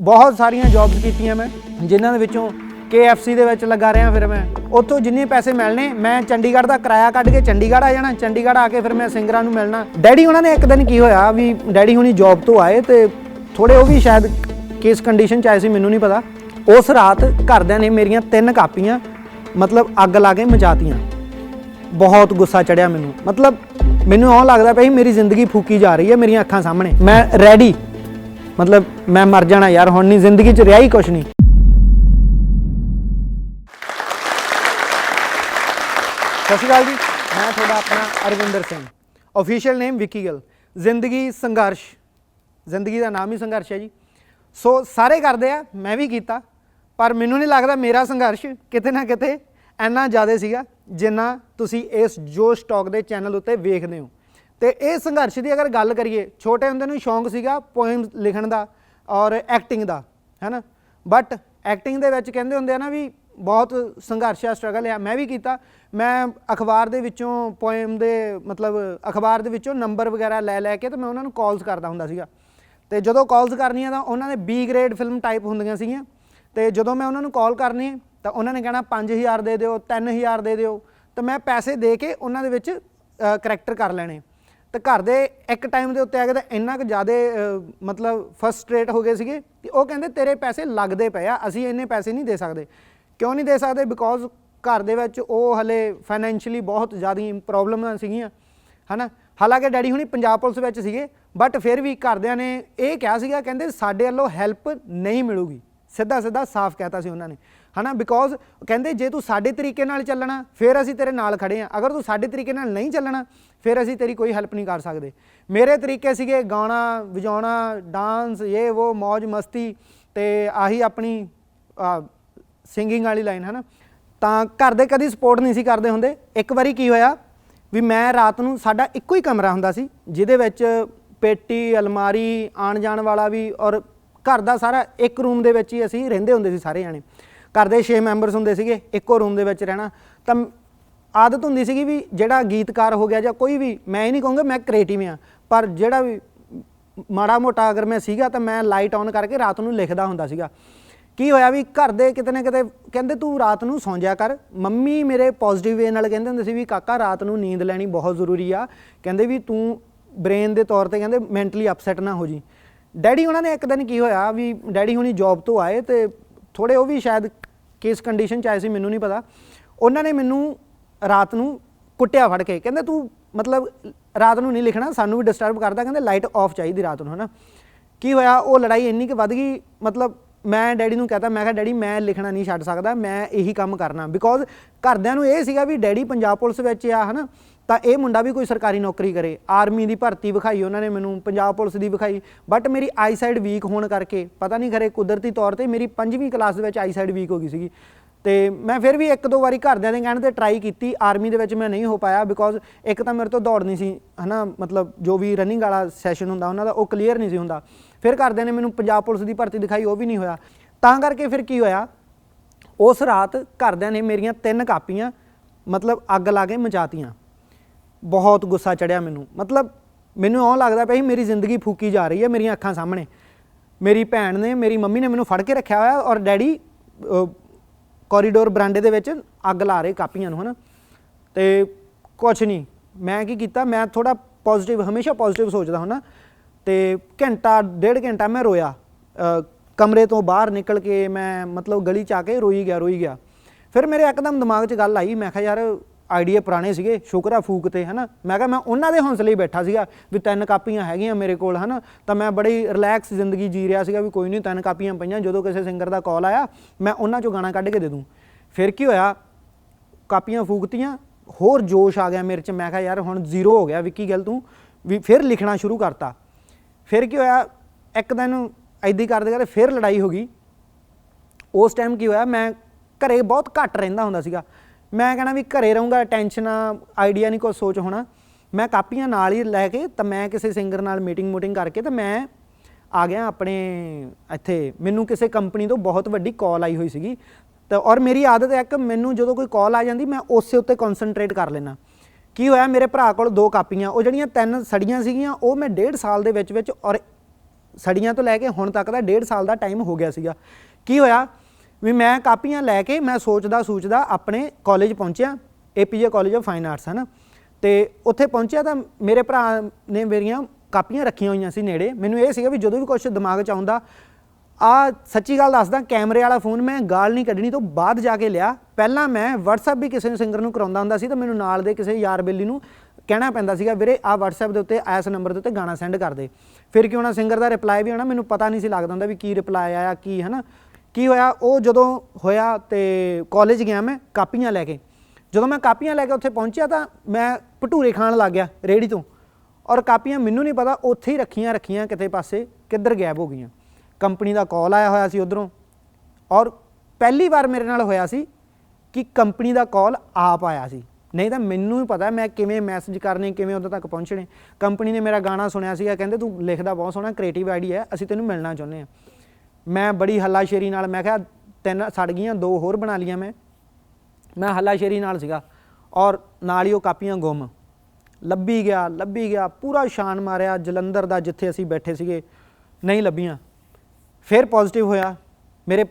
ਬਹੁਤ ਸਾਰੀਆਂ ਜੌਬਸ ਕੀਤੀਆਂ ਮੈਂ, ਜਿਨ੍ਹਾਂ ਦੇ ਵਿੱਚੋਂ KFC ਦੇ ਵਿੱਚ ਲੱਗਾ ਰਿਹਾ ਫਿਰ ਮੈਂ। ਉੱਥੋਂ ਜਿੰਨੇ ਪੈਸੇ ਮਿਲਣੇ, ਮੈਂ ਚੰਡੀਗੜ੍ਹ ਦਾ ਕਿਰਾਇਆ ਕੱਢ ਕੇ ਚੰਡੀਗੜ੍ਹ ਆ ਜਾਣਾ, ਚੰਡੀਗੜ੍ਹ ਆ ਕੇ ਫਿਰ ਮੈਂ ਸਿੰਗਰਾਂ ਨੂੰ ਮਿਲਣਾ। ਡੈਡੀ ਉਹਨਾਂ ਨੇ ਇੱਕ ਦਿਨ ਕੀ ਹੋਇਆ ਵੀ ਡੈਡੀ ਹੁਣੀ ਜੌਬ ਤੋਂ ਆਏ ਤੇ ਥੋੜੇ ਉਹ ਵੀ ਸ਼ਾਇਦ ਕਿਸ ਕੰਡੀਸ਼ਨ ਚ ਆਏ ਸੀ, ਮੈਨੂੰ ਨਹੀਂ ਪਤਾ। ਉਸ ਰਾਤ ਘਰਦਿਆਂ ਨੇ ਮੇਰੀਆਂ ਤਿੰਨ ਕਾਪੀਆਂ, ਮਤਲਬ ਅੱਗ ਲਾ ਕੇ ਮਚਾਤੀਆਂ। ਬਹੁਤ ਗੁੱਸਾ ਚੜਿਆ ਮੈਨੂੰ। ਮਤਲਬ ਮੈਨੂੰ ਐਂ ਲੱਗਦਾ ਪਿਆ ਸੀ ਮੇਰੀ ਜ਼ਿੰਦਗੀ ਫੂਕੀ ਜਾ ਰਹੀ ਹੈ, ਮੇਰੀਆਂ ਅੱਖਾਂ ਸਾਹਮਣੇ। ਮੈਂ ਰੈਡੀ ਮਤਲਬ ਮੈਂ ਮਰ ਜਾਣਾ ਯਾਰ, ਹੁਣ ਨਹੀਂ ਜ਼ਿੰਦਗੀ 'ਚ ਰਿਹਾ ਹੀ ਕੁਛ ਨਹੀਂ ਸਤਿ ਸ਼੍ਰੀ ਅਕਾਲ ਜੀ, ਮੈਂ ਤੁਹਾਡਾ ਆਪਣਾ ਅਰਵਿੰਦਰ ਸਿੰਘ। ਅਫੀਸ਼ੀਅਲ ਨੇਮ ਵਿੱਕੀ ਗਿੱਲ ਜ਼ਿੰਦਗੀ ਸੰਘਰਸ਼। ਜ਼ਿੰਦਗੀ ਦਾ ਨਾਮ ਹੀ ਸੰਘਰਸ਼ ਹੈ ਜੀ। ਸੋ ਸਾਰੇ ਕਰਦੇ ਆ, ਮੈਂ ਵੀ ਕੀਤਾ, ਪਰ ਮੈਨੂੰ ਨਹੀਂ ਲੱਗਦਾ ਮੇਰਾ ਸੰਘਰਸ਼ ਕਿਤੇ ਨਾ ਕਿਤੇ ਇੰਨਾ ਜ਼ਿਆਦਾ ਸੀਗਾ ਜਿੰਨਾ ਤੁਸੀਂ ਇਸ ਜੋਸ਼ ਸਟਾਕ ਦੇ ਚੈਨਲ ਉੱਤੇ ਵੇਖਦੇ ਹੋ। ਤੇ ਇਹ ਸੰਘਰਸ਼ ਦੀ ਅਗਰ ਗੱਲ ਕਰੀਏ, ਛੋਟੇ ਹੁੰਦੇ ਨੂੰ ਸ਼ੌਂਕ ਸੀਗਾ ਪੋਇਮ ਲਿਖਣ ਦਾ ਔਰ ਐਕਟਿੰਗ ਦਾ ਹੈਨਾ ਬਟ ਐਕਟਿੰਗ ਦੇ ਵਿੱਚ ਕਹਿੰਦੇ ਹੁੰਦੇ ਆ ਨਾ ਵੀ ਬਹੁਤ ਸੰਘਰਸ਼ ਆ ਸਟਰਗਲ ਆ। ਮੈਂ ਵੀ ਕੀਤਾ। ਮੈਂ ਅਖਬਾਰ ਦੇ ਵਿੱਚੋਂ ਪੋਇਮ ਦੇ ਮਤਲਬ ਅਖਬਾਰ ਦੇ ਵਿੱਚੋਂ ਨੰਬਰ ਵਗੈਰਾ ਲੈ ਲੈ ਕੇ ਤੇ ਮੈਂ ਉਹਨਾਂ ਨੂੰ ਕਾਲਸ ਕਰਦਾ ਹੁੰਦਾ ਸੀਗਾ। ਤੇ ਜਦੋਂ ਕਾਲਸ ਕਰਨੀਆਂ ਤਾਂ ਉਹਨਾਂ ਦੇ ਬੀ ਗ੍ਰੇਡ ਫਿਲਮ ਟਾਈਪ ਹੁੰਦੀਆਂ ਸੀਗੀਆਂ। ਤੇ ਜਦੋਂ ਮੈਂ ਉਹਨਾਂ ਨੂੰ ਕਾਲ ਕਰਨੀ, ਤਾਂ ਉਹਨਾਂ ਨੇ ਕਹਿਣਾ 5000 ਦੇ ਦਿਓ 3000 ਦੇ ਦਿਓ। ਤਾਂ ਮੈਂ ਪੈਸੇ ਦੇ ਕੇ ਉਹਨਾਂ ਦੇ ਵਿੱਚ ਕਰੈਕਟਰ ਕਰ ਲੈਣੇ। ਤੇ ਘਰ ਦੇ ਇੱਕ ਟਾਈਮ ਦੇ ਉੱਤੇ ਆ ਕੇ ਤਾਂ ਇੰਨਾ ਕੁ ਜ਼ਿਆਦਾ ਮਤਲਬ ਫਰਸਟ੍ਰੇਟ ਹੋ ਗਏ ਸੀਗੇ ਕਿ ਉਹ ਕਹਿੰਦੇ ਤੇਰੇ ਪੈਸੇ ਲੱਗਦੇ ਪਏ ਆ, ਅਸੀਂ ਇੰਨੇ ਪੈਸੇ ਨਹੀਂ ਦੇ ਸਕਦੇ। ਕਿਉਂ ਨਹੀਂ ਦੇ ਸਕਦੇ? ਬਿਕੋਜ਼ ਘਰ ਦੇ ਵਿੱਚ ਉਹ ਹਲੇ ਫਾਈਨੈਂਸ਼ੀਅਲੀ ਬਹੁਤ ਜ਼ਿਆਦਾ ਪ੍ਰੋਬਲਮਾਂ ਸੀਗੀਆਂ, ਹਨਾ? ਹਾਲਾਂਕਿ ਡੈਡੀ ਹੁਣੀ ਪੰਜਾਬ ਪੁਲਿਸ ਵਿੱਚ ਸੀਗੇ ਬਟ ਫਿਰ ਵੀ ਘਰਦਿਆਂ ਨੇ ਇਹ ਕਿਹਾ ਸੀਗਾ, ਕਹਿੰਦੇ ਸਾਡੇ ਵੱਲੋਂ ਹੈਲਪ ਨਹੀਂ ਮਿਲੂਗੀ। ਸਿੱਧਾ ਸਿੱਧਾ ਸਾਫ਼ ਕਹਿਤਾ ਸੀ ਉਹਨਾਂ ਨੇ। ਹਨਾ? ਬਿਕੋਜ਼ ਕਹਿੰਦੇ ਜੇ ਤੂੰ ਸਾਡੇ ਤਰੀਕੇ ਨਾਲ ਚੱਲਣਾ, ਫਿਰ ਅਸੀਂ ਤੇਰੇ ਨਾਲ ਖੜੇ ਆ। ਅਗਰ ਤੂੰ ਸਾਡੇ ਤਰੀਕੇ ਨਾਲ ਨਹੀਂ ਚੱਲਣਾ, ਫਿਰ ਅਸੀਂ ਤੇਰੀ ਕੋਈ ਹੈਲਪ ਨਹੀਂ ਕਰ ਸਕਦੇ। ਮੇਰੇ ਤਰੀਕੇ ਸੀਗੇ ਗਾਣਾ, ਵਜਾਉਣਾ ਡਾਂਸ ਇਹ ਉਹ ਮौज ਮਸਤੀ ਤੇ ਆਹੀ ਆਪਣੀ ਸਿੰਗਿੰਗ ਵਾਲੀ ਲਾਈਨ ਹੈ ਨਾ ਤਾਂ ਘਰ ਦੇ ਕਦੀ ਸਪੋਰਟ ਨਹੀਂ ਸੀ ਕਰਦੇ ਹੁੰਦੇ। ਇੱਕ ਵਾਰੀ ਕੀ ਹੋਇਆ ਵੀ ਮੈਂ ਰਾਤ ਨੂੰ ਸਾਡਾ ਇੱਕੋ ਹੀ ਕਮਰਾ ਹੁੰਦਾ ਸੀ, ਜਿਹਦੇ ਵਿੱਚ ਪੇਟੀ, ਅਲਮਾਰੀ ਆਣ ਜਾਣ ਵਾਲਾ ਵੀ ਔਰ ਘਰ ਦਾ ਸਾਰਾ ਇੱਕ ਰੂਮ ਦੇ ਵਿੱਚ ਹੀ ਅਸੀਂ ਰਹਿੰਦੇ ਹੁੰਦੇ ਸੀ ਸਾਰੇ ਜਾਣੇ। ਘਰ ਦੇ 6 ਮੈਂਬਰਸ ਹੁੰਦੇ ਸੀਗੇ, ਇੱਕੋ ਰੂਮ ਦੇ ਵਿੱਚ ਰਹਿਣਾ। ਤਾਂ ਆਦਤ ਹੁੰਦੀ ਸੀਗੀ ਵੀ ਜਿਹੜਾ ਗੀਤਕਾਰ ਹੋ ਗਿਆ ਜਾਂ ਕੋਈ ਵੀ, ਮੈਂ ਇਹ ਨਹੀਂ ਕਹੂੰਗਾ ਮੈਂ ਕ੍ਰੀਏਟਿਵ ਆ ਪਰ ਜਿਹੜਾ ਵੀ ਮਾੜਾ ਮੋਟਾ ਅਗਰ ਮੈਂ ਸੀਗਾ ਤਾਂ ਮੈਂ ਲਾਈਟ ਔਨ ਕਰਕੇ ਰਾਤ ਨੂੰ ਲਿਖਦਾ ਹੁੰਦਾ ਸੀਗਾ। ਕੀ ਹੋਇਆ ਵੀ ਘਰ ਦੇ ਕਿਤੇ ਨਾ ਕਿਤੇ ਕਹਿੰਦੇ ਤੂੰ ਰਾਤ ਨੂੰ ਸੌਂ ਜਾ ਕਰ, ਮੰਮੀ ਮੇਰੇ ਪੋਜ਼ਿਟਿਵ ਵੇ ਨਾਲ ਕਹਿੰਦੇ ਹੁੰਦੇ ਸੀ ਵੀ ਕਾਕਾ ਰਾਤ ਨੂੰ ਨੀਂਦ ਲੈਣੀ ਬਹੁਤ ਜ਼ਰੂਰੀ ਆ, ਕਹਿੰਦੇ ਵੀ ਤੂੰ ਬ੍ਰੇਨ ਦੇ ਤੌਰ ਤੇ ਕਹਿੰਦੇ ਮੈਂਟਲੀ ਅਪਸੈਟ ਨਾ ਹੋ ਜੀ ਡੈਡੀ ਉਹਨਾਂ ਨੇ ਇੱਕ ਦਿਨ ਕੀ ਹੋਇਆ ਵੀ ਡੈਡੀ ਹੁਣੀ ਜੌਬ ਤੋਂ ਆਏ ਤੇ ਥੋੜੇ ਉਹ ਵੀ ਸ਼ਾਇਦ ਕਿਸ ਕੰਡੀਸ਼ਨ ਚ ਆਏ ਸੀ, ਮੈਨੂੰ ਨਹੀਂ ਪਤਾ। ਉਹਨਾਂ ਨੇ ਮੈਨੂੰ ਰਾਤ ਨੂੰ ਕੁੱਟਿਆ ਫੜ ਕੇ। ਕਹਿੰਦੇ ਤੂੰ ਮਤਲਬ ਰਾਤ ਨੂੰ ਨਹੀਂ ਲਿਖਣਾ, ਸਾਨੂੰ ਵੀ ਡਿਸਟਰਬ ਕਰਦਾ। ਕਹਿੰਦੇ ਲਾਈਟ ਆਫ ਚਾਹੀਦੀ ਰਾਤ ਨੂੰ, ਹਨਾ। ਕੀ ਹੋਇਆ? ਉਹ ਲੜਾਈ ਇੰਨੀ ਕਿ ਵੱਧ ਗਈ, ਮਤਲਬ ਮੈਂ ਡੈਡੀ ਨੂੰ ਕਹਤਾ, ਮੈਂ ਕਿਹਾ, ਡੈਡੀ, ਮੈਂ ਲਿਖਣਾ ਨਹੀਂ ਛੱਡ ਸਕਦਾ, ਮੈਂ ਇਹੀ ਕੰਮ ਕਰਨਾ। ਬਿਕੋਜ਼ ਘਰਦਿਆਂ ਨੂੰ ਇਹ ਸੀਗਾ ਵੀ ਡੈਡੀ ਪੰਜਾਬ ਪੁਲਿਸ ਵਿੱਚ ਆ, ਹਨਾ। ਤਾਂ ਇਹ ਮੁੰਡਾ ਵੀ ਕੋਈ ਸਰਕਾਰੀ ਨੌਕਰੀ ਕਰੇ। ਆਰਮੀ ਦੀ ਭਰਤੀ ਵਿਖਾਈ ਉਹਨਾਂ ਨੇ ਮੈਨੂੰ, ਪੰਜਾਬ ਪੁਲਿਸ ਦੀ ਵਿਖਾਈ। ਬਟ ਮੇਰੀ ਆਈਸਾਈਡ ਵੀਕ ਹੋਣ ਕਰਕੇ, ਪਤਾ ਨਹੀਂ ਖਰੇ ਕੁਦਰਤੀ ਤੌਰ ਤੇ ਮੇਰੀ ਪੰਜਵੀਂ ਕਲਾਸ ਦੇ ਵਿੱਚ ਆਈਸਾਈਡ ਵੀਕ ਹੋ ਗਈ ਸੀਗੀ। ਤੇ ਮੈਂ ਫਿਰ ਵੀ ਇੱਕ ਦੋ ਵਾਰੀ ਘਰਦਿਆਂ ਦੇ ਕਹਿਣ ਤੇ ਟਰਾਈ ਕੀਤੀ, ਆਰਮੀ ਦੇ ਵਿੱਚ ਮੈਂ ਨਹੀਂ ਹੋ ਪਾਇਆ ਬਿਕੋਜ਼ ਇੱਕ ਤਾਂ ਮੇਰੇ ਤੋਂ ਦੌੜ ਨਹੀਂ ਸੀ, ਹਨਾ, ਮਤਲਬ ਜੋ ਵੀ ਰਨਿੰਗ ਵਾਲਾ ਸੈਸ਼ਨ ਹੁੰਦਾ ਉਹਨਾਂ ਦਾ, ਉਹ ਕਲੀਅਰ ਨਹੀਂ ਸੀ ਹੁੰਦਾ। ਫਿਰ ਘਰਦਿਆਂ ਨੇ ਮੈਨੂੰ ਪੰਜਾਬ ਪੁਲਿਸ ਦੀ ਭਰਤੀ ਦਿਖਾਈ, ਉਹ ਵੀ ਨਹੀਂ ਹੋਇਆ। ਤਾਂ ਕਰਕੇ ਫਿਰ ਕੀ ਹੋਇਆ? ਉਸ ਰਾਤ ਘਰਦਿਆਂ ਨੇ ਮੇਰੀਆਂ ਤਿੰਨ ਕਾਪੀਆਂ, ਮਤਲਬ ਅੱਗ ਲਾ ਕੇ ਮਚਾਤੀਆਂ। ਬਹੁਤ ਗੁੱਸਾ ਚੜਿਆ ਮੈਨੂੰ। ਮਤਲਬ ਮੈਨੂੰ ਇਉਂ ਲੱਗਦਾ ਪਿਆ ਸੀ ਮੇਰੀ ਜ਼ਿੰਦਗੀ ਫੂਕੀ ਜਾ ਰਹੀ ਹੈ, ਮੇਰੀਆਂ ਅੱਖਾਂ ਸਾਹਮਣੇ। ਮੇਰੀ ਭੈਣ ਨੇ, ਮੇਰੀ ਮੰਮੀ ਨੇ ਮੈਨੂੰ ਫੜ ਕੇ ਰੱਖਿਆ ਹੋਇਆ ਔਰ ਡੈਡੀ ਕੋਰੀਡੋਰ ਬਰਾਂਡੇ ਦੇ ਵਿੱਚ ਅੱਗ ਲਾ ਰਹੇ ਕਾਪੀਆਂ ਨੂੰ, ਹਨਾ। ਤੇ ਕੁਛ ਨਹੀਂ। ਮੈਂ ਕੀ ਕੀਤਾ, ਮੈਂ ਥੋੜਾ ਪੋਜ਼ਿਟਿਵ ਹਮੇਸ਼ਾ ਪੋਜ਼ਿਟਿਵ ਸੋਚਦਾ ਹੁੰਦਾ। ਤੇ ਘੰਟਾ, ਡੇਢ ਘੰਟਾ ਮੈਂ ਰੋਇਆ। ਕਮਰੇ ਤੋਂ ਬਾਹਰ ਨਿਕਲ ਕੇ ਮੈਂ ਮਤਲਬ ਗਲੀ ਚ ਆ ਕੇ ਰੋਈ ਗਿਆ ਰੋਈ ਗਿਆ। ਫਿਰ ਮੇਰੇ ਇੱਕਦਮ ਦਿਮਾਗ 'ਚ ਗੱਲ ਆਈ। ਮੈਂ ਕਿਹਾ, ਯਾਰ ਆਈਡੀਆ ਪੁਰਾਣੇ ਸੀਗੇ, ਸ਼ੁਕਰ ਆ ਫੂਕ ਤੇ, ਹਨਾ? ਮੈਂ ਕਿਹਾ ਮੈਂ ਉਹਨਾਂ ਦੇ ਹੌਸਲੇ ਹੀ ਬੈਠਾ ਸੀਗਾ ਵੀ ਤਿੰਨ ਕਾਪੀਆਂ ਹੈਗੀਆਂ ਮੇਰੇ ਕੋਲ, ਹਨਾ? ਤਾਂ ਮੈਂ ਬੜੀ ਰਿਲੈਕਸ ਜ਼ਿੰਦਗੀ ਜੀ ਰਿਹਾ ਸੀਗਾ ਵੀ ਕੋਈ ਨਹੀਂ, ਤਿੰਨ ਕਾਪੀਆਂ ਪਈਆਂ, ਜਦੋਂ ਕਿਸੇ ਸਿੰਗਰ ਦਾ ਕਾਲ ਆਇਆ, ਮੈਂ ਉਹਨਾਂ ਚੋਂ ਗਾਣਾ ਕੱਢ ਕੇ ਦੇ ਦੂੰ। ਫਿਰ ਕੀ ਹੋਇਆ? ਕਾਪੀਆਂ ਫੂਕਤੀਆਂ, ਹੋਰ ਜੋਸ਼ ਆ ਗਿਆ ਮੇਰੇ ਚ, ਮੈਂ ਕਿਹਾ ਯਾਰ ਹੁਣ ਜ਼ੀਰੋ ਹੋ ਗਿਆ ਵਿੱਕੀ ਗੱਲ ਤੂੰ? ਵੀ ਫਿਰ ਲਿਖਣਾ ਸ਼ੁਰੂ ਕਰਤਾ। ਫਿਰ ਕੀ ਹੋਇਆ? ਇੱਕ ਦਿਨ ਐਦੀ ਕਰਦੇ ਕਰਦੇ ਫਿਰ ਲੜਾਈ ਹੋ ਗਈ। ਉਸ ਟਾਈਮ ਕੀ ਹੋਇਆ? ਮੈਂ ਘਰੇ ਬਹੁਤ ਘੱਟ ਰਹਿੰਦਾ ਹੁੰਦਾ ਸੀਗਾ। ਮੈਂ ਕਹਿਣਾ ਵੀ ਘਰੇ ਰਹੂੰਗਾ ਟੈਨਸ਼ਨ ਆਈਡੀਆ ਨਹੀਂ ਕੋਈ ਸੋਚ ਹੋਣਾ। ਮੈਂ ਕਾਪੀਆਂ ਨਾਲ ਹੀ ਲੈ ਕੇ ਤਾਂ ਮੈਂ ਕਿਸੇ ਸਿੰਗਰ ਨਾਲ ਮੀਟਿੰਗ ਮੂਟਿੰਗ ਕਰਕੇ ਤਾਂ ਮੈਂ ਆ ਗਿਆ ਆਪਣੇ ਇੱਥੇ। ਮੈਨੂੰ ਕਿਸੇ ਕੰਪਨੀ ਤੋਂ ਬਹੁਤ ਵੱਡੀ ਕਾਲ ਆਈ ਹੋਈ ਸੀਗੀ। ਤਾਂ ਔਰ ਮੇਰੀ ਆਦਤ ਹੈ ਕਿ ਮੈਨੂੰ ਜਦੋਂ ਕੋਈ ਕਾਲ ਆ ਜਾਂਦੀ, ਮੈਂ ਉਸੇ ਉੱਤੇ ਕਨਸੈਂਟਰੇਟ ਕਰ ਲੈਣਾ ਕੀ ਹੋਇਆ, ਮੇਰੇ ਭਰਾ ਕੋਲ ਦੋ ਕਾਪੀਆਂ, ਉਹ ਜਿਹੜੀਆਂ ਤਿੰਨ ਸੜੀਆਂ ਸੀਗੀਆਂ, ਉਹ ਮੈਂ ਡੇਢ ਸਾਲ ਦੇ ਵਿੱਚ ਵਿੱਚ ਔਰ ਸੜੀਆਂ ਤੋਂ ਲੈ ਕੇ ਹੁਣ ਤੱਕ ਦਾ ਡੇਢ ਸਾਲ ਦਾ ਟਾਈਮ ਹੋ ਗਿਆ ਸੀਗਾ। ਕੀ ਹੋਇਆ ਵੀ ਮੈਂ ਕਾਪੀਆਂ ਲੈ ਕੇ ਮੈਂ ਸੋਚਦਾ ਸੋਚਦਾ ਆਪਣੇ ਕਾਲਜ ਪਹੁੰਚਿਆ APJ college of fine arts ਹੈ ਨਾ ਤੇ ਉੱਥੇ ਪਹੁੰਚਿਆ ਤਾਂ ਮੇਰੇ ਭਰਾ ਨੇ ਮੇਰੀਆਂ ਕਾਪੀਆਂ ਰੱਖੀਆਂ ਹੋਈਆਂ ਸੀ ਨੇੜੇ। ਮੈਨੂੰ ਇਹ ਸੀਗਾ ਵੀ ਜਦੋਂ ਵੀ ਕੁਝ ਦਿਮਾਗ 'ਚ ਆਉਂਦਾ, ਆ ਸੱਚੀ ਗੱਲ ਦੱਸਦਾ, ਕੈਮਰੇ ਵਾਲਾ ਫੋਨ ਮੈਂ ਗਾਲ ਨਹੀਂ ਕੱਢਣੀ ਤੋਂ ਬਾਅਦ ਜਾ ਕੇ ਲਿਆ। ਪਹਿਲਾਂ ਮੈਂ WhatsApp ਵੀ ਕਿਸੇ ਸਿੰਗਰ ਨੂੰ ਕਰਾਉਂਦਾ ਹੁੰਦਾ ਸੀ ਤਾਂ ਮੈਨੂੰ ਨਾਲ ਦੇ ਕਿਸੇ ਯਾਰ ਬੇਲੀ ਨੂੰ ਕਹਿਣਾ ਪੈਂਦਾ ਸੀਗਾ, ਵੀਰੇ, ਆ WhatsApp ਦੇ ਉੱਤੇ ਇਸ ਨੰਬਰ ਦੇ ਉੱਤੇ ਗਾਣਾ ਸੈਂਡ ਕਰ ਦੇ। ਫਿਰ ਕਿਉਂ ਨਾ ਸਿੰਗਰ ਦਾ ਰਿਪਲਾਈ ਵੀ ਆਉਣਾ, ਮੈਨੂੰ ਪਤਾ ਨਹੀਂ ਸੀ ਲੱਗਦਾ ਹੁੰਦਾ ਵੀ ਕੀ ਰਿਪਲਾਈ ਆਇਆ, ਕੀ ਹੈ ਨਾ ਕੀ ਹੋਇਆ? ਉਹ ਜਦੋਂ ਹੋਇਆ ਤੇ ਕਾਲਜ ਗਿਆ ਮੈਂ ਕਾਪੀਆਂ ਲੈ ਕੇ। ਜਦੋਂ ਮੈਂ ਕਾਪੀਆਂ ਲੈ ਕੇ ਉੱਥੇ ਪਹੁੰਚਿਆ ਤਾਂ ਮੈਂ ਭਟੂਰੇ ਖਾਣ ਲੱਗ ਗਿਆ ਰੇੜੀ ਤੋਂ। ਔਰ ਕਾਪੀਆਂ ਮੈਨੂੰ ਨਹੀਂ ਪਤਾ, ਉੱਥੇ ਹੀ ਰੱਖੀਆਂ ਰੱਖੀਆਂ ਕਿਤੇ ਪਾਸੇ ਕਿੱਧਰ ਗਾਇਬ ਹੋ ਗਈਆਂ। ਕੰਪਨੀ ਦਾ ਕਾਲ ਆਇਆ ਹੋਇਆ ਸੀ ਉਧਰੋਂ। ਔਰ ਪਹਿਲੀ ਵਾਰ ਮੇਰੇ ਨਾਲ ਹੋਇਆ ਸੀ ਕਿ ਕੰਪਨੀ ਦਾ ਕਾਲ ਆਪ ਆਇਆ ਸੀ। ਨਹੀਂ ਤਾਂ ਮੈਨੂੰ ਹੀ ਪਤਾ ਮੈਂ ਕਿਵੇਂ ਮੈਸੇਜ ਕਰਨੇ, ਕਿਵੇਂ ਉਦੋਂ ਤੱਕ ਪਹੁੰਚਣੇ। ਕੰਪਨੀ ਨੇ ਮੇਰਾ ਗਾਣਾ ਸੁਣਿਆ ਸੀਗਾ, ਕਹਿੰਦੇ ਤੂੰ ਲਿਖਦਾ ਬਹੁਤ ਸੋਹਣਾ ਕ੍ਰੀਏਟਿਵ ਆਈਡੀ ਹੈ, ਅਸੀਂ ਤੈਨੂੰ ਮਿਲਣਾ ਚਾਹੁੰਦੇ ਹਾਂ। ਮੈਂ ਬੜੀ ਹੱਲਾਸ਼ੇਰੀ ਨਾਲ, ਮੈਂ ਕਿਹਾ ਤਿੰਨ ਸੜ ਗਈਆਂ, ਦੋ ਹੋਰ ਬਣਾ ਲੀਆਂ ਮੈਂ। ਮੈਂ ਹੱਲਾਸ਼ੇਰੀ ਨਾਲ ਸੀਗਾ ਔਰ ਨਾਲ ਹੀ ਉਹ ਕਾਪੀਆਂ ਗੁੰਮ। ਲੱਭੀ ਗਿਆ ਲੱਭੀ ਗਿਆ, ਪੂਰਾ ਸ਼ਾਨ ਮਾਰਿਆ ਜਲੰਧਰ ਦਾ ਜਿੱਥੇ ਅਸੀਂ ਬੈਠੇ ਸੀਗੇ, ਨਹੀਂ ਲੱਭੀਆਂ। ਫਿਰ ਪੋਜ਼ਿਟਿਵ ਹੋਇਆ। ਮੇਰੇ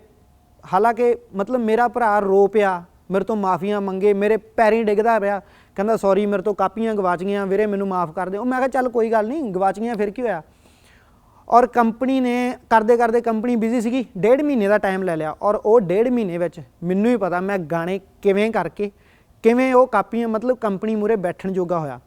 ਹਾਲਾਂਕਿ ਮਤਲਬ ਮੇਰਾ ਭਰਾ ਰੋ ਪਿਆ, ਮੇਰੇ ਤੋਂ ਮਾਫੀਆਂ ਮੰਗੇ, ਮੇਰੇ ਪੈਰੀਂ ਡਿੱਗਦਾ ਪਿਆ, ਕਹਿੰਦਾ ਸੌਰੀ ਮੇਰੇ ਤੋਂ ਕਾਪੀਆਂ ਗਵਾਚ ਗਈਆਂ, ਵੀਰੇ ਮੈਨੂੰ ਮਾਫ ਕਰ ਦਿਓ। ਮੈਂ ਕਿਹਾ ਚੱਲ ਕੋਈ ਗੱਲ ਨਹੀਂ, ਗਵਾਚ ਗਈਆਂ, ਫਿਰ ਕੀ ਹੋਇਆ? ਔਰ ਕੰਪਨੀ ਨੇ, ਕਰਦੇ ਕਰਦੇ ਕੰਪਨੀ ਬਿਜ਼ੀ ਸੀਗੀ, ਡੇਢ ਮਹੀਨੇ ਦਾ ਟਾਈਮ ਲੈ ਲਿਆ ਔਰ ਉਹ ਡੇਢ ਮਹੀਨੇ ਵਿੱਚ ਮੈਨੂੰ ਹੀ ਪਤਾ ਮੈਂ ਗਾਣੇ ਕਿਵੇਂ ਕਰਕੇ, ਕਿਵੇਂ ਉਹ ਕਾਪੀਆਂ, ਮਤਲਬ ਕੰਪਨੀ ਮੂਰੇ ਬੈਠਣ ਜੋਗਾ ਹੋਇਆ।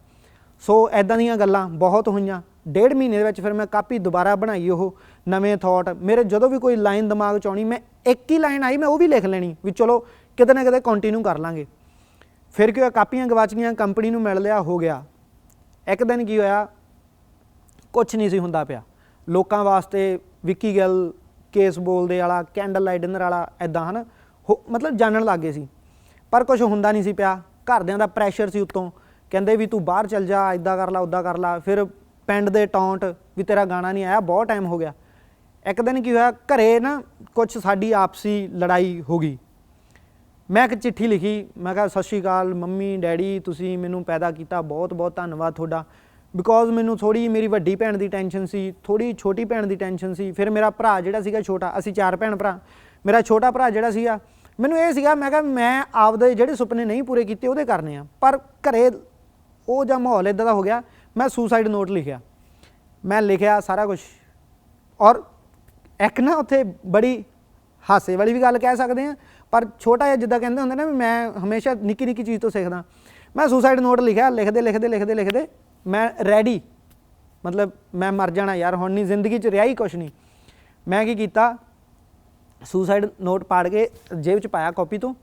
ਸੋ ਐਦਾਂ ਦੀਆਂ ਗੱਲਾਂ ਬਹੁਤ ਹੋਈਆਂ। ਡੇਢ ਮਹੀਨੇ ਦੇ ਵਿੱਚ ਫਿਰ ਮੈਂ ਕਾਪੀ ਦੁਬਾਰਾ ਬਣਾਈ ਉਹ ਨਵੇਂ ਥਾਟ ਮੇਰੇ ਜਦੋਂ ਵੀ ਕੋਈ ਲਾਈਨ ਦਿਮਾਗ 'ਚ ਆਉਣੀ, ਮੈਂ ਇੱਕ ਹੀ ਲਾਈਨ ਆਈ, ਮੈਂ ਉਹ ਵੀ ਲਿਖ ਲੈਣੀ ਵੀ ਚਲੋ ਕਿਤੇ ਨਾ ਕਿਤੇ ਕੰਟੀਨਿਊ ਕਰ ਲਾਂਗੇ। ਫਿਰ ਕੀ ਹੋਇਆ ਕਾਪੀਆਂ ਗਵਾਚ ਗਈਆਂ ਕੰਪਨੀ ਨੂੰ ਮਿਲ ਲਿਆ, ਹੋ ਗਿਆ। ਇੱਕ ਦਿਨ ਕੀ ਹੋਇਆ ਕੁਝ ਨਹੀਂ ਸੀ ਹੁੰਦਾ ਪਿਆ। ਲੋਕਾਂ ਵਾਸਤੇ ਵਿੱਕੀ ਗੱਲ, ਕੇਸ ਬੋਲਦੇ ਵਾਲਾ, ਕੈਂਡਲ ਲਾਈਟ ਡਿਨਰ ਵਾਲਾ ਐਦਾਂ ਹਨ, ਹੋ- ਮਤਲਬ ਜਾਣਨ ਲੱਗ ਗਏ ਸੀ। ਪਰ ਕੁਝ ਹੁੰਦਾ ਨਹੀਂ ਸੀ ਪਿਆ। ਘਰਦਿਆਂ ਦਾ ਪ੍ਰੈਸ਼ਰ ਸੀ ਉੱਤੋਂ। ਕਹਿੰਦੇ ਵੀ ਤੂੰ ਬਾਹਰ ਚੱਲ ਜਾ ਇਦਾਂ ਕਰ ਲਾ ਉਦਾਂ ਕਰ ਲਾ। ਫਿਰ ਪਿੰਡ ਦੇ ਟੌਂਟ ਵੀ ਤੇਰਾ ਗਾਣਾ ਨਹੀਂ ਆਇਆ, ਬਹੁਤ ਟਾਈਮ ਹੋ ਗਿਆ। ਇੱਕ ਦਿਨ ਕੀ ਹੋਇਆ, ਘਰੇ ਨਾ ਕੁਝ ਸਾਡੀ ਆਪਸੀ ਲੜਾਈ ਹੋ ਗਈ। ਮੈਂ ਇੱਕ ਚਿੱਠੀ ਲਿਖੀ, ਮੈਂ ਕਿਹਾ, ਸਤਿ ਸ਼੍ਰੀ ਅਕਾਲ, ਮੰਮੀ, ਡੈਡੀ, ਤੁਸੀਂ ਮੈਨੂੰ ਪੈਦਾ ਕੀਤਾ ਬਹੁਤ ਬਹੁਤ ਧੰਨਵਾਦ ਤੁਹਾਡਾ। ਬਿਕੋਜ਼ ਮੈਨੂੰ ਥੋੜੀ ਮੇਰੀ ਵੱਡੀ ਭੈਣ ਦੀ ਟੈਨਸ਼ਨ ਸੀ ਥੋੜੀ ਛੋਟੀ ਭੈਣ ਦੀ ਟੈਨਸ਼ਨ ਸੀ, ਫਿਰ ਮੇਰਾ ਭਰਾ ਜਿਹੜਾ ਸੀਗਾ ਛੋਟਾ, ਅਸੀਂ ਚਾਰ ਭੈਣ ਭਰਾ, ਮੇਰਾ ਛੋਟਾ ਭਰਾ ਜਿਹੜਾ ਸੀਗਾ, ਮੈਨੂੰ ਇਹ ਸੀਗਾ, ਮੈਂ ਕਿਹਾ ਮੈਂ ਆਪਦੇ ਜਿਹੜੇ ਸੁਪਨੇ ਨਹੀਂ ਪੂਰੇ ਕੀਤੇ ਉਹਦੇ ਕਰਨੇ ਆ, ਪਰ ਘਰੇ ਉਹ ਜਾਂ ਮਾਹੌਲ ਇਦਾਂ ਦਾ ਹੋ ਗਿਆ, ਮੈਂ ਸੁਸਾਈਡ ਨੋਟ ਲਿਖਿਆ, ਮੈਂ ਲਿਖਿਆ ਸਾਰਾ ਕੁਝ ਔਰ ਇੱਕ ਨਾ ਉੱਥੇ ਬੜੀ ਹਾਸੇ ਵਾਲੀ ਵੀ ਗੱਲ ਕਹਿ ਸਕਦੇ ਆ ਪਰ ਛੋਟਾ ਜਿਹਾ ਜਿੱਦਾਂ ਕਹਿੰਦੇ ਹੁੰਦੇ ਨਾ ਵੀ ਮੈਂ ਹਮੇਸ਼ਾ ਨਿੱਕੀ ਨਿੱਕੀ ਚੀਜ਼ ਤੋਂ ਸਿੱਖਦਾ, ਮੈਂ ਸੁਸਾਈਡ ਨੋਟ ਲਿਖਿਆ, ਲਿਖਦੇ ਲਿਖਦੇ ਲਿਖਦੇ ਲਿਖਦੇ ਮੈਂ ਰੈਡੀ ਮਤਲਬ ਮੈਂ ਮਰ ਜਾਣਾ ਯਾਰ, ਹੁਣ ਨਹੀਂ ਜ਼ਿੰਦਗੀ 'ਚ ਰਿਹਾ ਹੀ ਕੁਛ ਨਹੀਂ ਮੈਂ ਕੀ ਕੀਤਾ? ਸੁਸਾਈਡ ਨੋਟ ਪਾੜ ਕੇ ਜੇਬ 'ਚ ਪਾਇਆ ਕਾਪੀ ਤੋਂ।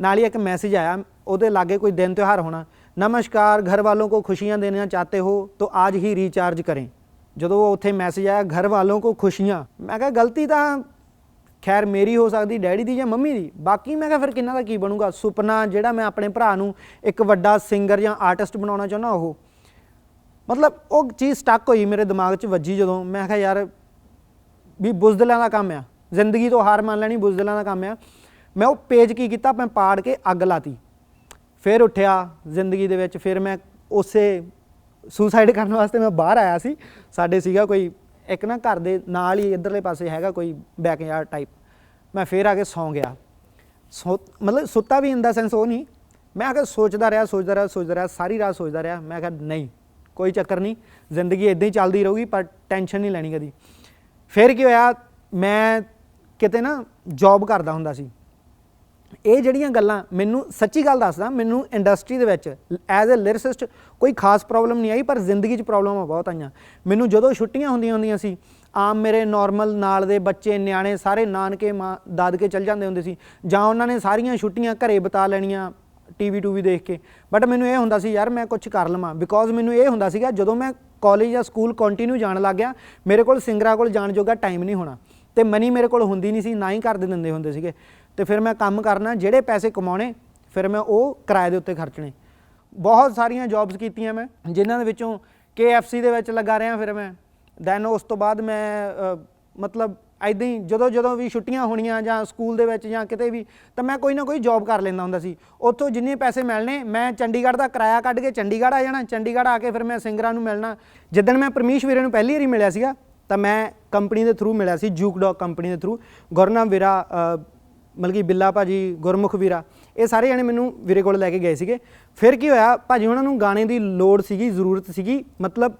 ਨਾਲ ਹੀ ਇੱਕ ਮੈਸੇਜ ਆਇਆ, ਉਹਦੇ ਲਾਗੇ ਕੋਈ ਦਿਨ ਤਿਉਹਾਰ ਹੋਣਾ। ਨਮਸਕਾਰ, ਘਰ ਵਾਲੋਂ ਕੋ ਖੁਸ਼ੀਆਂ ਦੇਣਾ ਚਾਹਤੇ ਹੋ, ਤੋ ਆਜ ਹੀ ਰੀਚਾਰਜ ਕਰੇ। ਜਦੋਂ ਉੱਥੇ ਮੈਸੇਜ ਆਇਆ, ਘਰ ਵਾਲੋਂ ਕੋ ਖੁਸ਼ੀਆਂ। ਮੈਂ ਕਿਹਾ, ਗਲਤੀ ਤਾਂ ਖੈਰ ਮੇਰੀ ਹੋ ਸਕਦੀ, ਡੈਡੀ ਦੀ ਜਾਂ ਮੰਮੀ ਦੀ। ਬਾਕੀ ਮੈਂ ਕਿਹਾ, ਫਿਰ ਕਿੰਨਾ ਦਾ ਕੀ ਬਣੂਗਾ? ਸੁਪਨਾ ਜਿਹੜਾ ਮੈਂ ਆਪਣੇ ਭਰਾ ਨੂੰ ਇੱਕ ਵੱਡਾ ਸਿੰਗਰ ਜਾਂ ਆਰਟਿਸਟ ਬਣਾਉਣਾ ਚਾਹੁੰਦਾ, ਉਹ ਮਤਲਬ ਉਹ ਚੀਜ਼ ਸਟਕ ਹੋਈ ਮੇਰੇ ਦਿਮਾਗ 'ਚ ਵੱਜੀ ਜਦੋਂ। ਮੈਂ ਕਿਹਾ, ਯਾਰ, ਵੀ ਬੁਜ਼ਦਲਾਂ ਦਾ ਕੰਮ ਆ। ਜ਼ਿੰਦਗੀ ਤੋਂ ਹਾਰ ਮੰਨ ਲੈਣੀ ਬੁਜ਼ਦਲਾਂ ਦਾ ਕੰਮ ਆ। ਮੈਂ ਉਹ ਪੇਜ ਕੀ ਕੀਤਾ? ਮੈਂ ਪਾੜ ਕੇ ਅੱਗ ਲਾਤੀ। ਫਿਰ ਉੱਠਿਆ ਜ਼ਿੰਦਗੀ ਦੇ ਵਿੱਚ। ਫਿਰ ਮੈਂ ਉਸੇ ਸੁਸਾਈਡ ਕਰਨ ਵਾਸਤੇ ਮੈਂ ਬਾਹਰ ਆਇਆ ਸੀ। ਸਾਡੇ ਸੀਗਾ ਕੋਈ, ਇੱਕ ਨਾ ਘਰ ਦੇ ਨਾਲ ਹੀ ਇਧਰਲੇ ਪਾਸੇ ਹੈਗਾ ਕੋਈ ਬੈਕਯਾਰਡ ਟਾਈਪ ਮੈਂ ਫਿਰ ਆ ਕੇ ਸੌਂ ਗਿਆ। ਸੌ, ਮਤਲਬ ਸੁੱਤਾ ਵੀ ਇਨ ਦਾ ਸੈਂਸ ਉਹ ਨਹੀਂ। ਮੈਂ ਆ ਕੇ ਸੋਚਦਾ ਰਿਹਾ ਸੋਚਦਾ ਰਿਹਾ ਸੋਚਦਾ ਰਿਹਾ, ਸਾਰੀ ਰਾਤ ਸੋਚਦਾ ਰਿਹਾ। ਮੈਂ ਕਿਹਾ, ਨਹੀਂ ਕੋਈ ਚੱਕਰ ਨਹੀਂ, ਜ਼ਿੰਦਗੀ ਇਦਾਂ ਹੀ ਚੱਲਦੀ ਰਹੂਗੀ, ਪਰ ਟੈਨਸ਼ਨ ਨਹੀਂ ਲੈਣੀ ਕਦੀ। ਫਿਰ ਕੀ ਹੋਇਆ, ਮੈਂ ਕਿਤੇ ਨਾ ਜੌਬ ਕਰਦਾ ਹੁੰਦਾ ਸੀ। ਇਹ ਜਿਹੜੀਆਂ ਗੱਲਾਂ ਮੈਨੂੰ ਸੱਚੀ ਗੱਲ ਦੱਸਦਾ, ਮੈਨੂੰ ਇੰਡਸਟਰੀ ਦੇ ਵਿੱਚ ਐਜ਼ ਅ ਲਿਰਿਸਟ ਕੋਈ ਖਾਸ ਪ੍ਰੋਬਲਮ ਨਹੀਂ ਆਈ, ਪਰ ਜ਼ਿੰਦਗੀ 'ਚ ਪ੍ਰੋਬਲਮਾਂ ਬਹੁਤ ਆਈਆਂ। ਮੈਨੂੰ ਜਦੋਂ ਛੁੱਟੀਆਂ ਹੁੰਦੀਆਂ ਹੁੰਦੀਆਂ ਸੀ, ਆਮ ਮੇਰੇ ਨਾਰਮਲ ਨਾਲ ਦੇ ਬੱਚੇ, ਨਿਆਣੇ ਸਾਰੇ ਨਾਨਕੇ, ਮਾਂ, ਦਾਦਕੇ ਚਲ ਜਾਂਦੇ ਹੁੰਦੇ ਸੀ। ਜਾਂ ਉਹਨਾਂ ਨੇ ਸਾਰੀਆਂ ਛੁੱਟੀਆਂ ਘਰੇ ਬਿਤਾ ਲੈਣੀਆਂ ਟੀਵੀ ਟੂਵੀ ਦੇਖ ਕੇ। ਬਟ ਮੈਨੂੰ ਇਹ ਹੁੰਦਾ ਸੀ, ਯਾਰ ਮੈਂ ਕੁਝ ਕਰ ਲਵਾਂ। ਬਿਕੋਜ਼ ਮੈਨੂੰ ਇਹ ਹੁੰਦਾ ਸੀਗਾ, ਜਦੋਂ ਮੈਂ ਕਾਲਜ ਜਾਂ ਸਕੂਲ ਕੰਟੀਨਿਊ ਜਾਣ ਲੱਗ ਗਿਆ, ਮੇਰੇ ਕੋਲ ਸਿੰਗਰਾਂ ਕੋਲ ਜਾਣ ਜੋਗਾ ਟਾਈਮ ਨਹੀਂ ਹੋਣਾ। ਤੇ ਮਨੀ ਮੇਰੇ ਕੋਲ ਹੁੰਦੀ ਨਹੀਂ ਸੀ, ਨਾ ਹੀ ਘਰ ਦੇ ਦਿੰਦੇ ਹੁੰਦੇ ਸੀਗੇ। ਤੇ ਫਿਰ ਮੈਂ ਕੰਮ ਕਰਨਾ, ਜਿਹੜੇ ਪੈਸੇ ਕਮਾਉਣੇ, ਫਿਰ ਮੈਂ ਉਹ ਕਿਰਾਏ ਦੇ ਉੱਤੇ ਖਰਚਣੇ। ਬਹੁਤ ਸਾਰੀਆਂ ਜੌਬਸ ਕੀਤੀਆਂ ਮੈਂ, ਜਿਨ੍ਹਾਂ ਦੇ ਵਿੱਚੋਂ KFC ਦੇ ਵਿੱਚ ਲੱਗਾ ਰਿਹਾ ਫਿਰ ਮੈਂ। ਦੈਨ ਉਸ ਤੋਂ ਬਾਅਦ ਮੈਂ ਮਤਲਬ ਐਦਾਂ ਹੀ ਜਦੋਂ ਜਦੋਂ ਵੀ ਛੁੱਟੀਆਂ ਹੋਣੀਆਂ ਜਾਂ ਸਕੂਲ ਦੇ ਵਿੱਚ ਜਾਂ ਕਿਤੇ ਵੀ, ਤਾਂ ਮੈਂ ਕੋਈ ਨਾ ਕੋਈ ਜੌਬ ਕਰ ਲੈਂਦਾ ਹੁੰਦਾ ਸੀ। ਉੱਥੋਂ ਜਿੰਨੇ ਪੈਸੇ ਮਿਲਣੇ, ਮੈਂ ਚੰਡੀਗੜ੍ਹ ਦਾ ਕਿਰਾਇਆ ਕੱਢ ਕੇ ਚੰਡੀਗੜ੍ਹ ਆ ਜਾਣਾ। ਚੰਡੀਗੜ੍ਹ ਆ ਕੇ ਫਿਰ ਮੈਂ ਸਿੰਗਰਾਂ ਨੂੰ ਮਿਲਣਾ। ਜਿੱਦਣ ਮੈਂ ਪਰਮੀਸ਼ ਵੀਰੇ ਨੂੰ ਪਹਿਲੀ ਵਾਰੀ ਮਿਲਿਆ ਸੀਗਾ, ਤਾਂ ਮੈਂ ਕੰਪਨੀ ਦੇ ਥਰੂ ਮਿਲਿਆ ਸੀ ਜੂਕ ਡੌਗ ਕੰਪਨੀ ਦੇ ਥਰੂ ਗੁਰਨਾਮ ਵੀਰਾ ਮਤਲਬ ਕਿ ਬਿੱਲਾ ਭਾਜੀ, ਗੁਰਮੁਖ ਵੀਰਾ, ਇਹ ਸਾਰੇ ਜਣੇ ਮੈਨੂੰ ਵੀਰੇ ਕੋਲ ਲੈ ਕੇ ਗਏ ਸੀਗੇ। ਫਿਰ ਕੀ ਹੋਇਆ, ਭਾਜੀ ਉਹਨਾਂ ਨੂੰ ਗਾਣੇ ਦੀ ਲੋੜ ਸੀਗੀ, ਜ਼ਰੂਰਤ ਸੀਗੀ। ਮਤਲਬ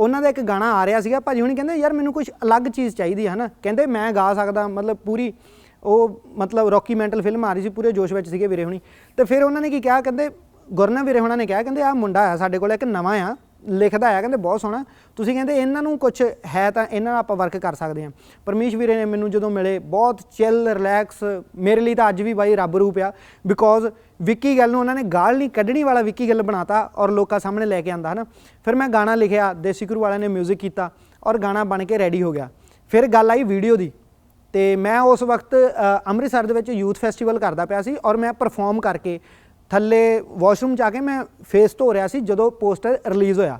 ਉਹਨਾਂ ਦਾ ਇੱਕ ਗਾਣਾ ਆ ਰਿਹਾ ਸੀਗਾ, ਭਾਜੀ ਹੁਣੀ ਕਹਿੰਦੇ, ਯਾਰ ਮੈਨੂੰ ਕੁਝ ਅਲੱਗ ਚੀਜ਼ ਚਾਹੀਦੀ ਹੈ ਹਨਾ। ਕਹਿੰਦੇ, ਮੈਂ ਗਾ ਸਕਦਾ, ਮਤਲਬ ਪੂਰੀ ਉਹ ਮਤਲਬ ਰੌਕੀ ਮੈਂਟਲ ਫਿਲਮ ਆ ਰਹੀ ਸੀ, ਪੂਰੇ ਜੋਸ਼ ਵਿੱਚ ਸੀਗੇ ਵੀਰੇ ਹੁਣੀ। ਤੇ ਫਿਰ ਉਹਨਾਂ ਨੇ ਕੀ ਕਿਹਾ, ਕਹਿੰਦੇ ਗੁਰਨਾ ਵੀਰੇ ਹੁਣਾਂ ਨੇ ਕਿਹਾ, ਕਹਿੰਦੇ ਆ ਮੁੰਡਾ ਆ ਸਾਡੇ ਕੋਲ, ਇੱਕ ਨਵਾਂ ਆ। ਲਿਖਦਾ ਹੈ, ਕਹਿੰਦੇ ਬਹੁਤ ਸੋਹਣਾ। ਤੁਸੀਂ ਕਹਿੰਦੇ ਇਹਨਾਂ ਨੂੰ ਕੁਝ ਹੈ ਤਾਂ ਇਹਨਾਂ ਨਾਲ ਆਪਾਂ ਵਰਕ ਕਰ ਸਕਦੇ ਹਾਂ। ਪਰਮੇਸ਼ ਵੀਰੇ ਨੇ ਮੈਨੂੰ ਜਦੋਂ ਮਿਲੇ, ਬਹੁਤ ਚਿਲ ਰਿਲੈਕਸ ਮੇਰੇ ਲਈ ਤਾਂ ਅੱਜ ਵੀ ਬਾਈ ਰੱਬ ਰੂਪ ਆ। ਬਿਕੋਜ਼ ਵਿੱਕੀ ਗੱਲ ਨੂੰ ਉਹਨਾਂ ਨੇ ਗਾਲ ਨਹੀਂ, ਕੱਢਣੀ ਵਾਲਾ ਵਿੱਕੀ ਗੱਲ ਬਣਾਤਾ ਔਰ ਲੋਕਾਂ ਸਾਹਮਣੇ ਲੈ ਕੇ ਆਂਦਾ, ਹਨਾ। ਫਿਰ ਮੈਂ ਗਾਣਾ ਲਿਖਿਆ, ਦੇਸੀ ਗੁਰੂ ਵਾਲਿਆਂ ਨੇ 뮤직 ਕੀਤਾ ਔਰ ਗਾਣਾ ਬਣ ਕੇ ਰੈਡੀ ਹੋ ਗਿਆ। ਫਿਰ ਗੱਲ ਆਈ ਵੀਡੀਓ ਦੀ ਤੇ ਮੈਂ ਉਸ ਵਕਤ ਅੰਮ੍ਰਿਤਸਰ ਦੇ ਵਿੱਚ ਯੂਥ ਫੈਸਟੀਵਲ ਕਰਦਾ ਪਿਆ ਸੀ ਔਰ ਮੈਂ ਪਰਫਾਰਮ ਕਰਕੇ ਥੱਲੇ ਵਾਸ਼ਰੂਮ ਜਾ ਕੇ ਮੈਂ ਫੇਸ ਧੋ ਰਿਹਾ ਸੀ ਜਦੋਂ ਪੋਸਟਰ ਰਿਲੀਜ਼ ਹੋਇਆ।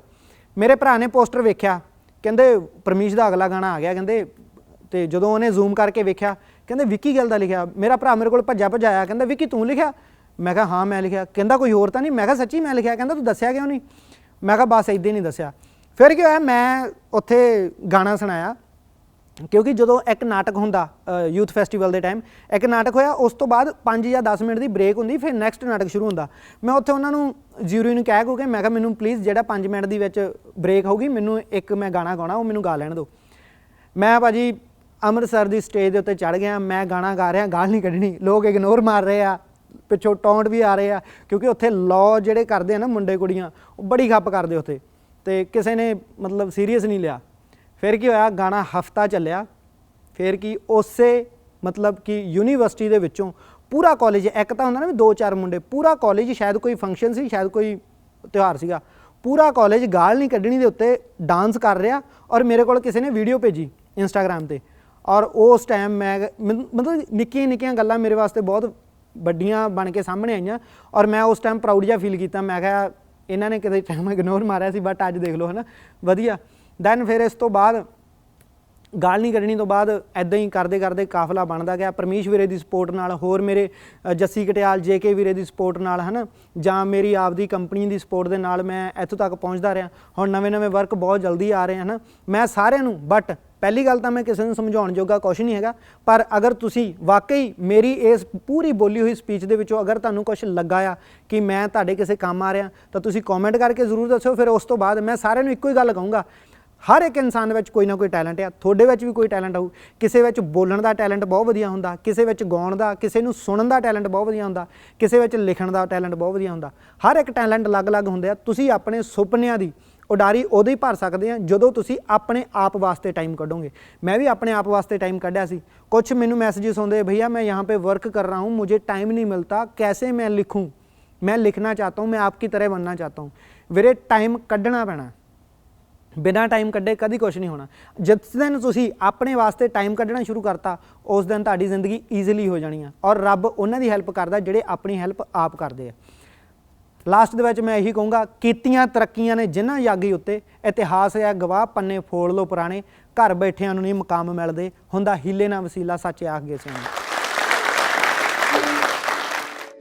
ਮੇਰੇ ਭਰਾ ਨੇ ਪੋਸਟਰ ਵੇਖਿਆ, ਕਹਿੰਦੇ ਪਰਮੀਸ਼ ਦਾ ਅਗਲਾ ਗਾਣਾ ਆ ਗਿਆ, ਕਹਿੰਦੇ ਤੇ ਜਦੋਂ ਉਹਨੇ ਜ਼ੂਮ ਕਰਕੇ ਵੇਖਿਆ, ਕਹਿੰਦੇ ਵਿੱਕੀ ਗੱਲ ਦਾ ਲਿਖਿਆ। ਮੇਰਾ ਭਰਾ ਮੇਰੇ ਕੋਲ ਭੱਜਾ ਭੱਜਾ ਕਹਿੰਦਾ, ਵਿੱਕੀ, ਤੂੰ ਲਿਖਿਆ? ਮੈਂ ਕਿਹਾ, ਹਾਂ, ਮੈਂ ਲਿਖਿਆ। ਕਹਿੰਦਾ, ਕੋਈ ਹੋਰ ਤਾਂ ਨਹੀਂ? ਮੈਂ ਕਿਹਾ, ਸੱਚੀ ਮੈਂ ਲਿਖਿਆ। ਕਹਿੰਦਾ, ਤੂੰ ਦੱਸਿਆ ਕਿਉਂ ਨਹੀਂ? ਮੈਂ ਕਿਹਾ, ਬਸ ਇਦਾਂ ਹੀ ਨਹੀਂ ਦੱਸਿਆ। ਫਿਰ ਕੀ ਹੋਇਆ, ਮੈਂ ਉੱਥੇ ਗਾਣਾ ਸੁਣਾਇਆ। ਕਿਉਂਕਿ ਜਦੋਂ ਇੱਕ ਨਾਟਕ ਹੁੰਦਾ ਯੂਥ ਫੈਸਟੀਵਲ ਦੇ ਟਾਈਮ ਇੱਕ ਨਾਟਕ ਹੋਇਆ, ਉਸ ਤੋਂ ਬਾਅਦ 5 ਜਾਂ 10 ਮਿੰਟ ਦੀ ਬ੍ਰੇਕ ਹੁੰਦੀ, ਫਿਰ ਨੈਕਸਟ ਨਾਟਕ ਸ਼ੁਰੂ ਹੁੰਦਾ। ਮੈਂ ਉੱਥੇ ਉਹਨਾਂ ਨੂੰ ਜਿਊਰੀ ਨੂੰ ਕਹਿ ਕੋ ਕਿ ਮੈਂ ਕਿਹਾ, ਮੈਨੂੰ ਪਲੀਜ਼ ਜਿਹੜਾ 5 ਮਿੰਟ ਦੀ ਵਿੱਚ ਬ੍ਰੇਕ ਹੋਊਗੀ, ਮੈਨੂੰ ਇੱਕ ਮੈਂ ਗਾਣਾ ਗਾਉਣਾ, ਉਹ ਮੈਨੂੰ ਗਾ ਲੈਣ ਦਿਓ। ਮੈਂ ਭਾਜੀ ਅੰਮ੍ਰਿਤਸਰ ਦੀ ਸਟੇਜ ਦੇ ਉੱਤੇ ਚੜ ਗਿਆ, ਮੈਂ ਗਾਣਾ ਗਾ ਰਿਹਾ, ਗਾਲ ਨਹੀਂ ਕੱਢਣੀ, ਲੋਕ ਇਗਨੋਰ ਮਾਰ ਰਹੇ ਆ, ਪਿੱਛੋਂ ਟੌਂਟ ਵੀ ਆ ਰਹੇ ਆ, ਕਿਉਂਕਿ ਉੱਥੇ ਲਾਅ ਜਿਹੜੇ ਕਰਦੇ ਆ ਨਾ ਮੁੰਡੇ ਕੁੜੀਆਂ, ਉਹ ਬੜੀ ਖੱਪ ਕਰਦੇ ਉੱਥੇ। ਤੇ ਕਿਸੇ ਨੇ ਮਤਲਬ ਸੀਰੀਅਸ ਨਹੀਂ ਲਿਆ। ਫਿਰ ਕੀ ਹੋਇਆ? ਗਾਣਾ ਹਫਤਾ ਚੱਲਿਆ। ਫਿਰ ਕੀ ਉਸੇ ਮਤਲਬ ਕਿ ਯੂਨੀਵਰਸਿਟੀ ਦੇ ਵਿੱਚੋਂ ਪੂਰਾ ਕਾਲਜ ਇੱਕ ਤਾਂ ਹੁੰਦਾ ਨਾ ਵੀ ਦੋ ਚਾਰ ਮੁੰਡੇ, ਪੂਰਾ ਕਾਲਜ ਸ਼ਾਇਦ ਕੋਈ ਫੰਕਸ਼ਨ ਸੀ, ਸ਼ਾਇਦ ਕੋਈ ਤਿਉਹਾਰ ਸੀਗਾ। ਪੂਰਾ ਕਾਲਜ ਗਾਲ ਨਹੀਂ ਕੱਢਣੀ ਦੇ ਉੱਤੇ ਡਾਂਸ ਕਰ ਰਿਹਾ ਔਰ ਮੇਰੇ ਕੋਲ ਕਿਸੇ ਨੇ ਵੀਡੀਓ ਭੇਜੀ ਇੰਸਟਾਗ੍ਰam ਤੇ। ਔਰ ਉਸ ਟਾਈਮ ਮੈਂ ਮੈਨੂੰ- ਮਤਲਬ ਨਿੱਕੀਆਂ ਨਿੱਕੀਆਂ ਗੱਲਾਂ ਮੇਰੇ ਵਾਸਤੇ ਬਹੁਤ ਵੱਡੀਆਂ ਬਣ ਕੇ ਸਾਹਮਣੇ ਆਈਆਂ ਔਰ ਮੈਂ ਉਸ ਟਾਈਮ ਪ੍ਰਾਊਡ ਜਿਹਾ ਫੀਲ ਕੀਤਾ। ਮੈਂ ਕਿਹਾ, ਇਹਨਾਂ ਨੇ ਕਿਤੇ ਟਾਈਮ ਇਗਨੋਰ ਮਾਰਿਆ ਸੀ ਬਟ ਅੱਜ ਦੇਖ ਲਓ ਹਨਾ। ਵਧੀਆ। ਦੈਨ ਫਿਰ ਇਸ ਤੋਂ ਬਾਅਦ ਗਾਲ ਨਹੀਂ ਕੱਢਣੀ ਤੋਂ ਬਾਅਦ ਐਦਾਂ ਹੀ ਕਰਦੇ ਕਰਦੇ ਕਾਫਲਾ ਬਣਦਾ ਗਿਆ। ਪਰਮੇਸ਼ ਵੀਰੇ ਦੀ ਸਪੋਰਟ ਨਾਲ ਹੋਰ ਮੇਰੇ ਜੱਸੀ ਕਟਿਆਲ ਜੇਕੇ ਵੀਰੇ ਦੀ ਸਪੋਰਟ ਨਾਲ, ਹਨਾ? ਜਾਂ ਮੇਰੀ ਆਪਦੀ ਕੰਪਨੀ ਦੀ ਸਪੋਰਟ ਦੇ ਨਾਲ ਮੈਂ ਇੱਥੋਂ ਤੱਕ ਪਹੁੰਚਦਾ ਰਿਹਾ। ਹੁਣ ਨਵੇਂ-ਨਵੇਂ ਵਰਕ ਬਹੁਤ ਜਲਦੀ ਆ ਰਹੇ ਹਨ? ਮੈਂ ਸਾਰਿਆਂ ਨੂੰ ਬਟ ਪਹਿਲੀ ਗੱਲ ਤਾਂ ਮੈਂ ਕਿਸੇ ਨੂੰ ਸਮਝਾਉਣ ਜੋਗਾ ਕੁਝ ਨਹੀਂ ਹੈਗਾ। ਪਰ ਅਗਰ ਤੁਸੀਂ ਵਾਕਈ ਮੇਰੀ ਇਸ ਪੂਰੀ ਬੋਲੀ ਹੋਈ ਸਪੀਚ ਦੇ ਵਿੱਚੋਂ ਅਗਰ ਤੁਹਾਨੂੰ ਕੁਝ ਲੱਗਾ ਆ ਕਿ ਮੈਂ ਤੁਹਾਡੇ ਕਿਸੇ ਕੰਮ ਆ ਰਿਹਾ, ਤਾਂ ਤੁਸੀਂ ਕਮੈਂਟ ਕਰਕੇ ਜ਼ਰੂਰ ਦੱਸਿਓ। ਫਿਰ ਉਸ ਤੋਂ ਬਾਅਦ ਮੈਂ ਸਾਰਿਆਂ ਨੂੰ ਇੱਕੋ ਹੀ ਗੱਲ ਕਹੂੰਗਾ ਹਰ ਇੱਕ ਇਨਸਾਨ ਵਿੱਚ ਕੋਈ ਨਾ ਕੋਈ ਟੈਲੈਂਟ ਆ, ਤੁਹਾਡੇ ਵਿੱਚ ਵੀ ਕੋਈ ਟੈਲੈਂਟ ਆਊ। ਕਿਸੇ ਵਿੱਚ ਬੋਲਣ ਦਾ ਟੈਲੈਂਟ ਬਹੁਤ ਵਧੀਆ ਹੁੰਦਾ, ਕਿਸੇ ਵਿੱਚ ਗਾਉਣ ਦਾ, ਕਿਸੇ ਨੂੰ ਸੁਣਨ ਦਾ ਟੈਲੈਂਟ ਬਹੁਤ ਵਧੀਆ ਹੁੰਦਾ, ਕਿਸੇ ਵਿੱਚ ਲਿਖਣ ਦਾ ਟੈਲੈਂਟ ਬਹੁਤ ਵਧੀਆ ਹੁੰਦਾ। ਹਰ ਇੱਕ ਟੈਲੈਂਟ ਅਲੱਗ-ਅਲੱਗ ਹੁੰਦੇ ਆ, ਤੁਸੀਂ ਆਪਣੇ ਸੁਪਨਿਆਂ ਦੀ ਉਡਾਰੀ ਉਦੋਂ ਹੀ ਭਰ ਸਕਦੇ ਆ, ਜਦੋਂ ਤੁਸੀਂ ਆਪਣੇ ਆਪ ਵਾਸਤੇ ਟਾਈਮ ਕੱਢੋਗੇ। ਮੈਂ ਵੀ ਆਪਣੇ ਆਪ ਵਾਸਤੇ ਟਾਈਮ ਕੱਢਿਆ ਸੀ। ਕੁਝ ਮੈਨੂੰ ਮੈਸੇजेस ਆਉਂਦੇ ਭਈਆ, ਮੈਂ ਯਹਾਂ ਪੇ ਵਰਕ ਕਰ ਰਹਾ ਹੂੰ, ਮੁਝੇ ਟਾਈਮ ਨਹੀਂ ਮਿਲਦਾ ਕੈਸੇ ਮੈਂ ਲਿਖੂੰ? ਮੈਂ ਲਿਖਣਾ ਚਾਹਤਾ ਹੂੰ, ਮੈਂ ਆਪਕੀ ਤਰ੍ਹਾਂ ਬਣਨਾ ਚਾਹਤਾ ਹੂੰ? ਵੀਰੇ ਟਾਈਮ ਕੱਢਣਾ ਪੈਣਾ। ਬਿਨਾਂ ਟਾਈਮ ਕੱਢੇ ਕਦੀ ਕੁਝ ਨਹੀਂ ਹੋਣਾ ਜਿਸ ਦਿਨ ਤੁਸੀਂ ਆਪਣੇ ਵਾਸਤੇ ਟਾਈਮ ਕੱਢਣਾ ਸ਼ੁਰੂ ਕਰਤਾ ਉਸ ਦਿਨ ਤੁਹਾਡੀ ਜ਼ਿੰਦਗੀ ਈਜ਼ੀਲੀ ਹੋ ਜਾਣੀ ਆ ਔਰ ਰੱਬ ਉਹਨਾਂ ਦੀ ਹੈਲਪ ਕਰਦਾ ਜਿਹੜੇ ਆਪਣੀ ਹੈਲਪ ਆਪ ਕਰਦੇ ਆ ਲਾਸਟ ਦੇ ਵਿੱਚ ਮੈਂ ਇਹੀ ਕਹੂੰਗਾ ਕੀਤੀਆਂ ਤਰੱਕੀਆਂ ਨੇ ਜਿਨ੍ਹਾਂ ਯਾਗੀ ਉੱਤੇ ਇਤਿਹਾਸ ਹੈ ਗਵਾਹ ਪੰਨੇ ਫੋੜ ਲੋ ਪੁਰਾਣੇ ਘਰ ਬੈਠਿਆਂ ਨੂੰ ਨਹੀਂ ਮਕਾਮ ਮਿਲਦੇ ਹੁੰਦਾ ਹੀਲੇ ਨਾ ਵਸੀਲਾ ਸੱਚ ਆਖ ਗਏ ਸਿਆਣੇ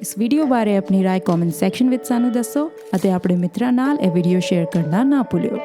ਇਸ ਵੀਡੀਓ ਬਾਰੇ ਆਪਣੀ رائے ਕਮੈਂਟ ਸੈਕਸ਼ਨ ਵਿੱਚ ਸਾਨੂੰ ਦੱਸੋ ਅਤੇ ਆਪਣੇ ਮਿੱਤਰਾਂ ਨਾਲ ਇਹ ਵੀਡੀਓ ਸ਼ੇਅਰ ਕਰਨਾ ਨਾ ਭੁੱਲਿਓ